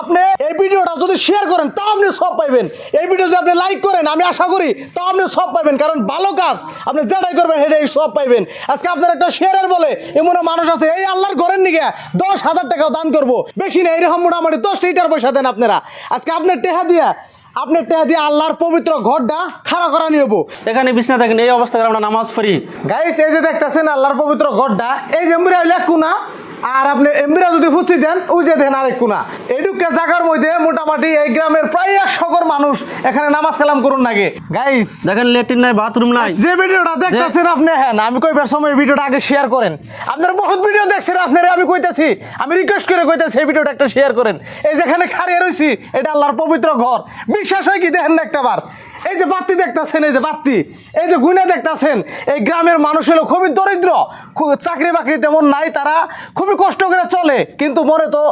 আপনি এই ভিডিওটা যদি শেয়ার করেন তাও আপনি সব পাইবেন। এই ভিডিও যদি আপনি লাইক করেন আমি আশা করি তাও আপনি সব পাইবেন। কারণ ভালো কাজ আপনি যেটাই করবেন সেটাই সব পাইবেন। আজকে আপনার একটা শেয়ারের বলে এমন মানুষ আছে এই আল্লাহর ঘরের নিগে দশ হাজার টাকাও দান করব। বেশি না এরকম মোটামুটি দশ লিটার পয়সা দেন আপনারা। আজকে আপনার টেহা দিয়া আপনার টেহা দিয়ে আল্লাহর পবিত্র ঘরটা খাড়া করা নিয়ে এখানে বিছনা দেখেন এই অবস্থায় আমরা নামাজ পড়ি। গাইস এই যে দেখতেছেন আল্লাহর পবিত্র ঘরটা এই যে হইলে এক কোনা আর আপনি এমবিরা যদি ফুচি দেন ওই যে দেন আরেক কোনা। এইটুকে জায়গার মধ্যে মোটামুটি এই গ্রামের প্রায় একশো ঘর মানুষ এখানে নামাজ কালাম করুন নাগে গাইস দেখেন লেট্রিন নাই বাথরুম নাই। যে ভিডিওটা দেখতেছেন আপনি হ্যাঁ আমি কইবার সময় ভিডিওটা আগে শেয়ার করেন। আপনারা বহুত ভিডিও দেখছেন আপনারা আমি কইতাছি আমি রিকোয়েস্ট করে কইতাছি এই ভিডিওটা একটা শেয়ার করেন। এই যেখানে খাড়িয়ে রইছি এটা আল্লাহর পবিত্র ঘর। বিশ্বাস হয় কি দেখেন না একটা বার। এই যে বাতি দেখতাছেন, এই যে বাতি, এই যে গুনে দেখতাছেন, এই গ্রামের মানুষ হলো খুবই দরিদ্র চাকরি বাকরি তেমন নাই, তারা খুবই কষ্ট করে চলে, কিন্তু মনে তো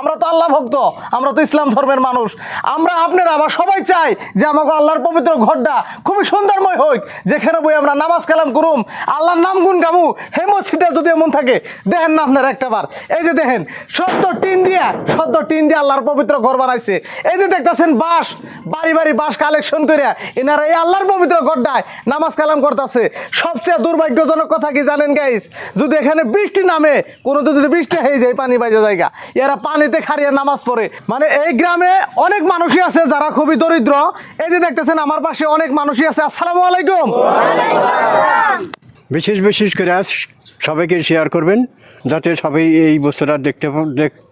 আমরা তো আল্লাহ ভক্ত, আমরা তো ইসলাম ধর্মের মানুষ। আমরা আপনারা আবার সবাই চাই যে আমাকে আল্লাহর পবিত্র ঘরটা খুবই সুন্দরময় হোক, যেখানে বই আমরা নামাজ কালাম করুম, আল্লাহর নাম গুন গামু হে মসজিদে যদি এমন থাকে, দেখেন না আপনারা একটা বার। এই যে দেখেন, সদ্য টিন দিয়া, সদ্য টিন দিয়ে আল্লাহর পবিত্র ঘর বানাইছে। এই যে দেখতেছেন বাঁশ বাড়ি বাড়ি বাস কালেকশন করে এনারা এই আল্লাহর পবিত্র ঘরটায় নামাজ কালাম করতেছে। সবচেয়ে দুর্ভাগ্যজনক কথা কি জানেন গাইস যদি এখানে বৃষ্টি নামে কোনো যদি বৃষ্টি হয়ে যায়, পানি বাইজে জায়গা। এরা পানিতে খারিয়ে নামাজ পড়ে। মানে এই গ্রামে অনেক মানুষই আছে যারা খুবই দরিদ্র। এই যে দেখতেছেন, আমার পাশে অনেক মানুষই আছে। আসসালামু আলাইকুম। বিশেষ বিশেষ করে আজ সবাইকে শেয়ার করবেন, যাতে সবাই এই বস্তুটা দেখতে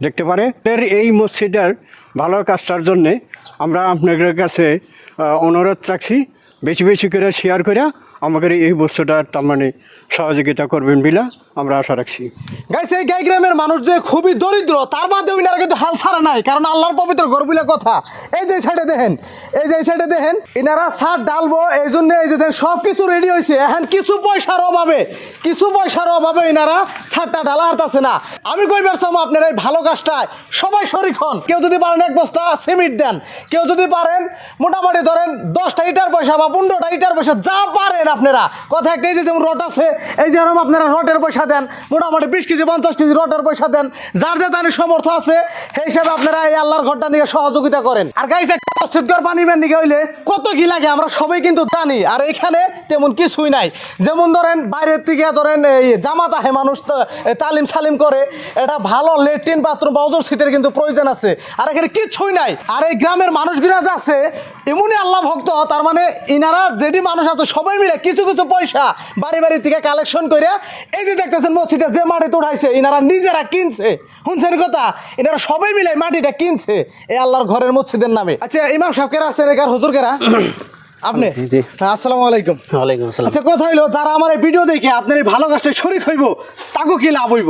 দেখতে পারে। এর এই মসজিদের ভালো কাজটার জন্যে আমরা আপনাদের কাছে অনুরোধ রাখছি। বেশি বেশি করে শেয়ার করে আমাদের এই বস্তুটার তার মানে সহযোগিতা করবেন বিলা আমরা আশা রাখছি। গাইস এই গাই গ্রামের মানুষ যে খুবই দরিদ্র, তার বাদে ওইনারা কিন্তু হাল ছাড়া নাই, কারণ আল্লাহর পবিত্র ঘর বলে কথা। এই যে সাইডে দেখেন, এই যে সাইডে দেখেন, ইনারা সার ডালবো, এই জন্য এই যে সব কিছু রেডি হয়েছে। এখন কিছু পয়সার অভাবে, কিছু পয়সার অভাবে ইনারা সারটা ঢালা হারতাছে না। আমি কইবার সময় আপনার এই ভালো কাজটায়? সবাই শরিক হন। কেউ যদি পারেন এক বস্তা সিমেন্ট দেন। কেউ যদি পারেন মোটামুটি ধরেন দশটা ইটার পয়সা পনেরোটা ইটার পয়সা যা পারেন আপনারা। কথা একটা এই যে যেমন রট আছে, এই যে আপনারা রটের পয়সা দেন, মোটামুটি বিশ কেজি, পঞ্চাশ কেজি রটের পয়সা দেন, যার যে তার সমর্থ আছে, সেই হিসাবে আপনারা এই আল্লাহর ঘরটা নিয়ে সহযোগিতা করেন। আর গাইছে মসজিদঘর পানি নিকে হইলে কত কি লাগে আমরা সবাই কিন্তু জানি। আর এখানে তেমন কিছুই নাই। যেমন ধরেন বাইরের থেকে ধরেন এই জামাত আহে মানুষ তালিম সালিম করে, এটা ভালো লেট্রিন বাথরুম বা ওজোর সিটের কিন্তু প্রয়োজন আছে। আর এখানে কিছুই নাই। আর এই গ্রামের মানুষগুলা যা আছে, এমনই আল্লাহ ভক্ত, তার মানে ইনারা যেটি মানুষ আছে সবাই মিলে কিছু কিছু পয়সা বাড়ি বাড়ি থেকে কালেকশন করে এই যে দেখতেছেন মসজিদে যে মাটিতে উঠাইছে, ইনারা নিজেরা কিনছে। শুনছেন কথা? এনারা সবাই মিলে মাটিটা কিনছে এই আল্লাহর ঘরের মসজিদের নামে। আচ্ছা ইমাম সাহেব কেরা আছেন এখানে? হুজুর কেরা? আপনি। হ্যাঁ, আসসালামু আলাইকুম। ওয়ালাইকুম আসসালাম। আচ্ছা কথা হইল যারা আমার এই ভিডিও দেখে আপনার এই ভালো কাজটা শরীর হইব তাকে কি লাভ হইব?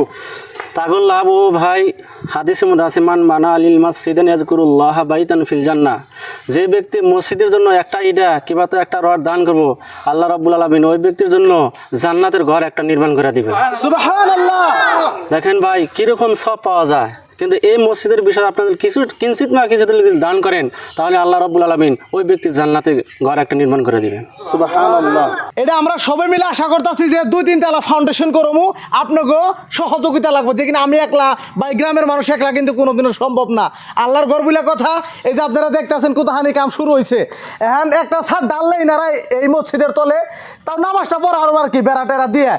তাগুল লাভ ও ভাই হাদিস মুদাসিমান মানা আলিল মাসিদেন ইয়াজকুরুল্লাহ বাইতান ফিল জান্না যে ব্যক্তি মসজিদের জন্য একটা ইটা কিংবা তো একটা রড দান করব আল্লাহ রাব্বুল আলামিন ওই ব্যক্তির জন্য জান্নাতের ঘর একটা নির্মাণ করে দিবে দেখেন ভাই কীরকম সব পাওয়া যায়। কিন্তু এই মসজিদের বিষয়ে আপনাদের কিছু কিঞ্চিত না কিছু যদি দান করেন তাহলে আল্লাহ রাব্বুল আলামিন ওই ব্যক্তির জান্নাতে ঘর একটা নির্মাণ করে দিবেন। এটা আমরা সবাই মিলে আশা করতেছি যে দুই তিন তালা ফাউন্ডেশন করব আপনাকেও সহযোগিতা লাগবে। যে কিনা আমি একলা বা গ্রামের মানুষ একলা কিন্তু কোনোদিনও সম্ভব না। আল্লাহর ঘর বলে কথা এই যে আপনারা দেখতেছেন কোথাহানি কাম শুরু হয়েছে এখন একটা ছাদ ডাললেই নারাই এই মসজিদের তলে তার নামাজটা পড়া আর কি বেড়া টেরা দিয়ে।